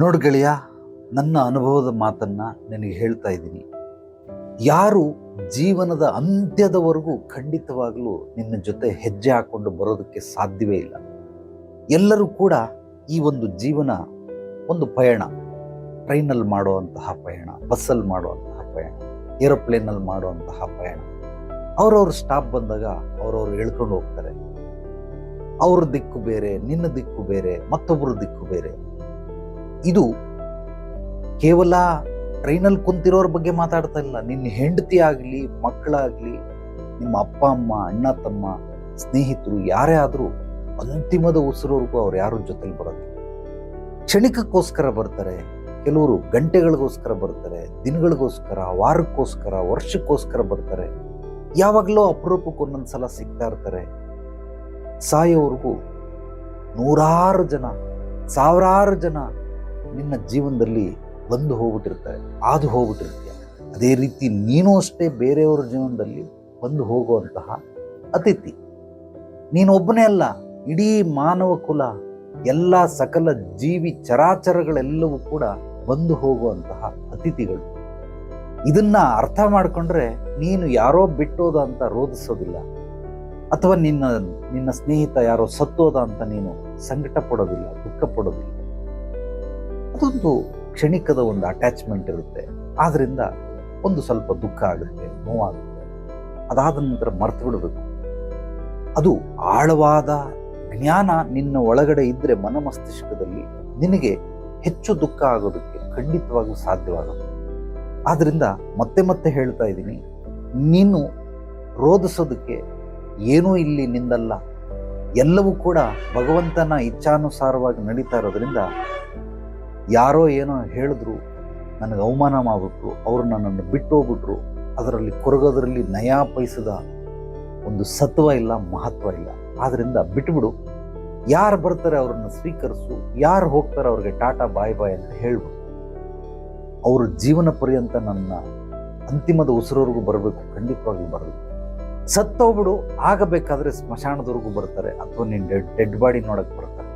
ನೋಡು ಗೆಳೆಯ, ನನ್ನ ಅನುಭವದ ಮಾತನ್ನು ನಿನಗೆ ಹೇಳ್ತಾ ಇದ್ದೀನಿ. ಯಾರು ಜೀವನದ ಅಂತ್ಯದವರೆಗೂ ಖಂಡಿತವಾಗಲೂ ನಿನ್ನ ಜೊತೆ ಹೆಜ್ಜೆ ಹಾಕ್ಕೊಂಡು ಬರೋದಕ್ಕೆ ಸಾಧ್ಯವೇ ಇಲ್ಲ. ಎಲ್ಲರೂ ಕೂಡ ಈ ಒಂದು ಜೀವನ ಒಂದು ಪಯಣ. ಟ್ರೈನಲ್ಲಿ ಮಾಡುವಂತಹ ಪಯಣ, ಬಸ್ಸಲ್ಲಿ ಮಾಡುವಂತಹ ಪಯಣ, ಏರೋಪ್ಲೇನಲ್ಲಿ ಮಾಡುವಂತಹ ಪಯಣ. ಅವರವ್ರ ಸ್ಟಾಪ್ ಬಂದಾಗ ಅವ್ರವ್ರು ಹೇಳ್ಕೊಂಡು ಹೋಗ್ತಾರೆ. ಅವ್ರ ದಿಕ್ಕು ಬೇರೆ, ನಿನ್ನ ದಿಕ್ಕು ಬೇರೆ ಮತ್ತೊಬ್ಬರ ದಿಕ್ಕು ಬೇರೆ. ಇದು ಕೇವಲ ಟ್ರೈನಲ್ಲಿ ಕುಂತಿರೋರ ಬಗ್ಗೆ ಮಾತಾಡ್ತಾ ಇಲ್ಲ. ನಿನ್ನ ಹೆಂಡತಿ ಆಗಲಿ, ಮಕ್ಕಳಾಗಲಿ, ನಿಮ್ಮ ಅಪ್ಪ, ಅಮ್ಮ, ಅಣ್ಣ, ತಮ್ಮ, ಸ್ನೇಹಿತರು ಯಾರೇ ಆದರೂ ಅಂತಿಮದ ಉಸಿರೋರ್ಗೂ ಅವ್ರು ಯಾರು ಜೊತೆಲಿ ಬರೋದು ಕ್ಷಣಿಕಕ್ಕೋಸ್ಕರ ಬರ್ತಾರೆ, ಕೆಲವರು ಗಂಟೆಗಳಿಗೋಸ್ಕರ ಬರ್ತಾರೆ, ದಿನಗಳಿಗೋಸ್ಕರ, ವಾರಕ್ಕೋಸ್ಕರ, ವರ್ಷಕ್ಕೋಸ್ಕರ ಬರ್ತಾರೆ. ಯಾವಾಗಲೂ ಅಪರೂಪಕ್ಕೆ ಒಂದೊಂದ್ಸಲ ಸಿಗ್ತಾ ಇರ್ತಾರೆ. ಸಾಯೋವರೆಗೂ ನೂರಾರು ಜನ, ಸಾವಿರಾರು ಜನ ನಿನ್ನ ಜೀವನದಲ್ಲಿ ಬಂದು ಹೋಗ್ಬಿಟ್ಟಿರ್ತಾರೆ, ಆದು ಹೋಗ್ಬಿಟ್ಟಿರ್ತೀಯ ಅದೇ ರೀತಿ ನೀನು ಅಷ್ಟೇ ಬೇರೆಯವ್ರ ಜೀವನದಲ್ಲಿ ಬಂದು ಹೋಗುವಂತಹ ಅತಿಥಿ. ನೀನೊಬ್ಬನೇ ಅಲ್ಲ, ಇಡೀ ಮಾನವ ಕುಲ, ಎಲ್ಲ ಸಕಲ ಜೀವಿ ಚರಾಚರಗಳೆಲ್ಲವೂ ಕೂಡ ಬಂದು ಹೋಗುವಂತಹ ಅತಿಥಿಗಳು. ಇದನ್ನ ಅರ್ಥ ಮಾಡಿಕೊಂಡ್ರೆ ನೀನು ಯಾರೋ ಬಿಟ್ಟೋದ ಅಂತ ರೋಧಿಸೋದಿಲ್ಲ. ಅಥವಾ ನಿನ್ನ ನಿನ್ನ ಸ್ನೇಹಿತ ಯಾರೋ ಸತ್ತೋದ ಅಂತ ನೀನು ಸಂಕಟ ಪಡೋದಿಲ್ಲ ದುಃಖ ಪಡೋದಿಲ್ಲ ಅದೊಂದು ಕ್ಷಣಿಕದ ಒಂದು ಅಟ್ಯಾಚ್ಮೆಂಟ್ ಇರುತ್ತೆ. ಆದ್ದರಿಂದ ಒಂದು ಸ್ವಲ್ಪ ದುಃಖ ಆಗುತ್ತೆ, ನೋವಾಗುತ್ತೆ. ಅದಾದ ನಂತರ ಮರ್ತು ಬಿಡಬೇಕು. ಅದು ಆಳವಾದ ಜ್ಞಾನ ನಿನ್ನ ಒಳಗಡೆ ಇದ್ದರೆ ಮನ ಮಸ್ತಿಷ್ಕದಲ್ಲಿ ನಿನಗೆ ಹೆಚ್ಚು ದುಃಖ ಆಗೋದಕ್ಕೆ ಖಂಡಿತವಾಗೂ ಸಾಧ್ಯವಾಗುತ್ತೆ. ಆದ್ದರಿಂದ ಮತ್ತೆ ಮತ್ತೆ ಹೇಳ್ತಾ ಇದ್ದೀನಿ, ನೀನು ರೋಧಿಸೋದಕ್ಕೆ ಏನೂ ಇಲ್ಲಿ ನಿಂದಲ್ಲ. ಎಲ್ಲವೂ ಕೂಡ ಭಗವಂತನ ಇಚ್ಛಾನುಸಾರವಾಗಿ ನಡೀತಾ ಇರೋದ್ರಿಂದ ಯಾರೋ ಏನೋ ಹೇಳಿದ್ರು, ನನಗೆ ಅವಮಾನ ಮಾಡಿಬಿಟ್ರು, ಅವರು ನನ್ನನ್ನು ಬಿಟ್ಟು ಹೋಗ್ಬಿಟ್ರು ಅದರಲ್ಲಿ ಕೊರಗೋದ್ರಲ್ಲಿ ನಯಾ ಒಂದು ಸತ್ವ ಇಲ್ಲ, ಮಹತ್ವ ಇಲ್ಲ. ಆದ್ದರಿಂದ ಬಿಟ್ಬಿಡು. ಯಾರು ಬರ್ತಾರೆ ಅವರನ್ನು ಸ್ವೀಕರಿಸು, ಯಾರು ಹೋಗ್ತಾರೆ ಅವ್ರಿಗೆ ಟಾಟಾ ಬಾಯ್ ಬಾಯ್ ಅಂತ ಹೇಳ್ಬಿಡು. ಅವರು ಜೀವನ ಪರ್ಯಂತ ನನ್ನ ಅಂತಿಮದ ಉಸಿರವರೆಗೂ ಬರಬೇಕು ಖಂಡಿತವಾಗಿ ಬರಬೇಕು. ಸತ್ತೋಗ್ಬಿಡು, ಆಗಬೇಕಾದ್ರೆ ಸ್ಮಶಾನದವರೆಗೂ ಬರ್ತಾರೆ, ಅಥವಾ ನಿನ್ನ ಡೆಡ್ ಬಾಡಿ ನೋಡೋಕ್ಕೆ ಬರ್ತಾರೆ.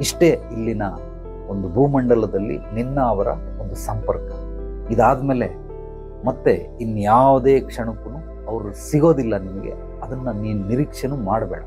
ಇಷ್ಟೇ ಇಲ್ಲಿನ ಒಂದು ಭೂಮಂಡಲದಲ್ಲಿ ನಿನ್ನ ಅವರ ಒಂದು ಸಂಪರ್ಕ. ಇದಾದ್ಮೇಲೆ ಮತ್ತೆ ಇನ್ಯಾವುದೇ ಕ್ಷಣಕ್ಕೂ ಅವರು ಸಿಗೋದಿಲ್ಲ ನಿಮಗೆ. ಅದನ್ನು ನೀನು ನಿರೀಕ್ಷೆನೂ ಮಾಡಬೇಡ.